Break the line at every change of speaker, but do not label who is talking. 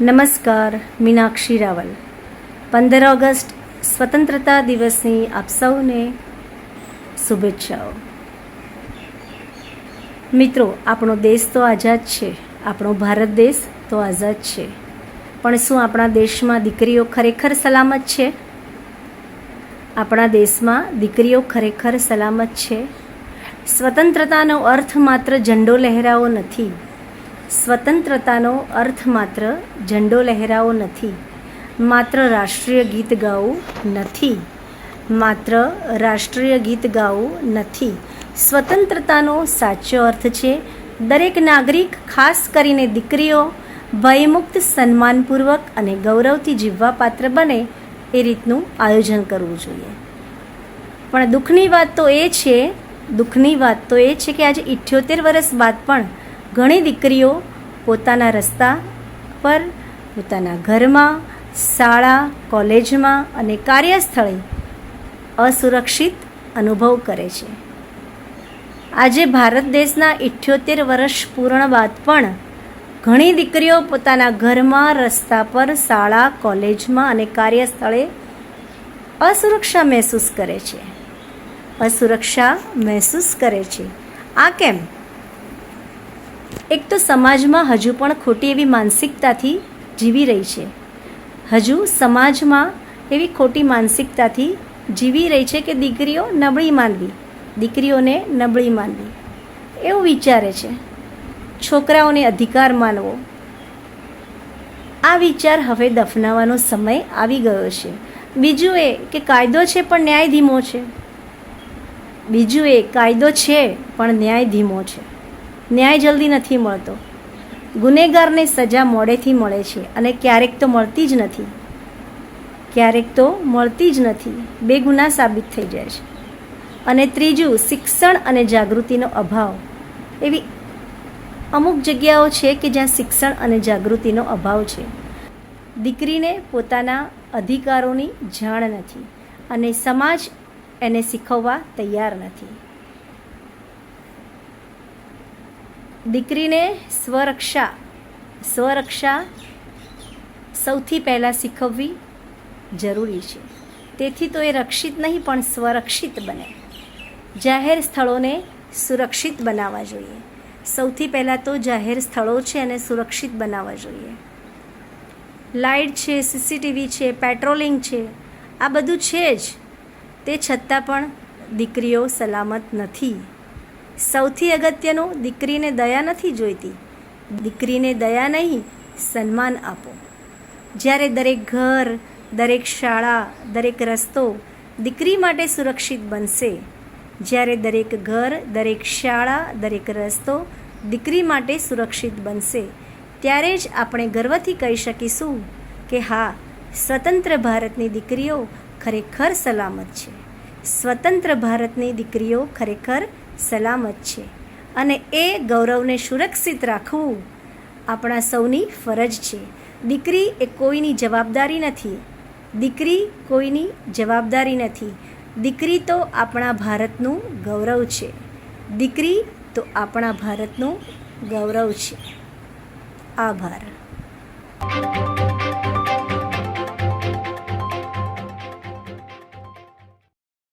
નમસ્કાર, મીનાક્ષી રાવલ. પંદર ઓગસ્ટ, સ્વતંત્રતા દિવસની આપ સૌને શુભેચ્છાઓ. મિત્રો, આપણો દેશ તો આઝાદ છે, આપણો ભારત દેશ તો આઝાદ છે. પણ શું આપણા દેશમાં દીકરીઓ ખરેખર સલામત છે? આપણા દેશમાં દીકરીઓ ખરેખર સલામત છે? સ્વતંત્રતાનો અર્થ માત્ર ઝંડો લહેરાવો નથી. સ્વતંત્રતાનો અર્થ માત્ર ઝંડો લહેરાવો નથી. માત્ર રાષ્ટ્રીય ગીત ગાવું નથી. માત્ર રાષ્ટ્રીય ગીત ગાવું નથી. સ્વતંત્રતાનો સાચો અર્થ છે, દરેક નાગરિક, ખાસ કરીને દીકરીઓ, ભયમુક્ત સન્માનપૂર્વક અને ગૌરવથી જીવવા પાત્ર બને એ રીતનું આયોજન કરવું જોઈએ. પણ દુઃખની વાત તો એ છે, દુઃખની વાત તો એ છે કે આજે ઇઠ્યોતેર વર્ષ બાદ પણ ઘણી દીકરીઓ પોતાના રસ્તા પર, પોતાના ઘરમાં, શાળા, કોલેજમાં અને કાર્યસ્થળે અસુરક્ષિત અનુભવ કરે છે. આજે ભારત દેશના ઇઠ્યોતેર વર્ષ પૂર્ણ બાદ પણ ઘણી દીકરીઓ પોતાના ઘરમાં, રસ્તા પર, શાળા, કોલેજમાં અને કાર્યસ્થળે અસુરક્ષા મહેસૂસ કરે છે. અસુરક્ષા મહેસૂસ કરે છે. આ કેમ? એક તો સમાજમાં હજુ પણ ખોટી એવી માનસિકતાથી જીવી રહી છે. હજુ સમાજમાં એવી ખોટી માનસિકતાથી જીવી રહી છે કે દીકરીઓ નબળી માનવી, દીકરીઓને નબળી માનવી. એવું વિચારે છે. છોકરાઓને અધિકાર માનવો. આ વિચાર હવે દફનાવવાનો સમય આવી ગયો છે. બીજું એ કે કાયદો છે પણ ન્યાય ધીમો છે. બીજું એ કાયદો છે પણ ન્યાય ધીમો છે. ન્યાય જલ્દી નથી મળતો. ગુનેગારને સજા મોડેથી મળે છે અને ક્યારેક તો મળતી જ નથી. ક્યારેક તો મળતી જ નથી. બે ગુના સાબિત થઈ જાય છે. અને ત્રીજું, શિક્ષણ અને જાગૃતિનો અભાવ. એવી અમુક જગ્યાઓ છે કે જ્યાં શિક્ષણ અને જાગૃતિનો અભાવ છે. દીકરીને પોતાના અધિકારોની જાણ નથી અને સમાજ એને શીખવવા તૈયાર નથી. દીકરીને સ્વરક્ષા સ્વરક્ષા સૌથી પહેલાં શીખવવી જરૂરી છે. તેથી તો એ રક્ષિત નહીં, પણ સ્વરક્ષિત બને. જાહેર સ્થળોને સુરક્ષિત બનાવવા જોઈએ. સૌથી પહેલાં તો જાહેર સ્થળો છે એને સુરક્ષિત બનાવવા જોઈએ. લાઇટ છે, સીસીટીવી છે, પેટ્રોલિંગ છે, આ બધું છે જ. તે છતાં પણ દીકરીઓ સલામત નથી. સૌથી અગત્યનું દીકરીને દયા નથી જોઈતી. દીકરીને દયા નહીં, સન્માન આપો. જ્યારે દરેક ઘર, દરેક શાળા, દરેક રસ્તો દીકરી માટે સુરક્ષિત બનશે, જ્યારે દરેક ઘર, દરેક શાળા, દરેક રસ્તો દીકરી માટે સુરક્ષિત બનશે, ત્યારે જ આપણે ગર્વથી કહી શકીશું કે હા, સ્વતંત્ર ભારતની દીકરીઓ ખરેખર સલામત છે. સ્વતંત્ર ભારતની દીકરીઓ ખરેખર સલામત છે. અને એ ગૌરવને સુરક્ષિત રાખવું આપણા સૌની ફરજ છે. દીકરી એ કોઈની જવાબદારી નથી. દીકરી કોઈની જવાબદારી નથી. દીકરી તો આપણા ભારતનું ગૌરવ છે. દીકરી તો આપણા ભારતનું ગૌરવ છે. આભાર.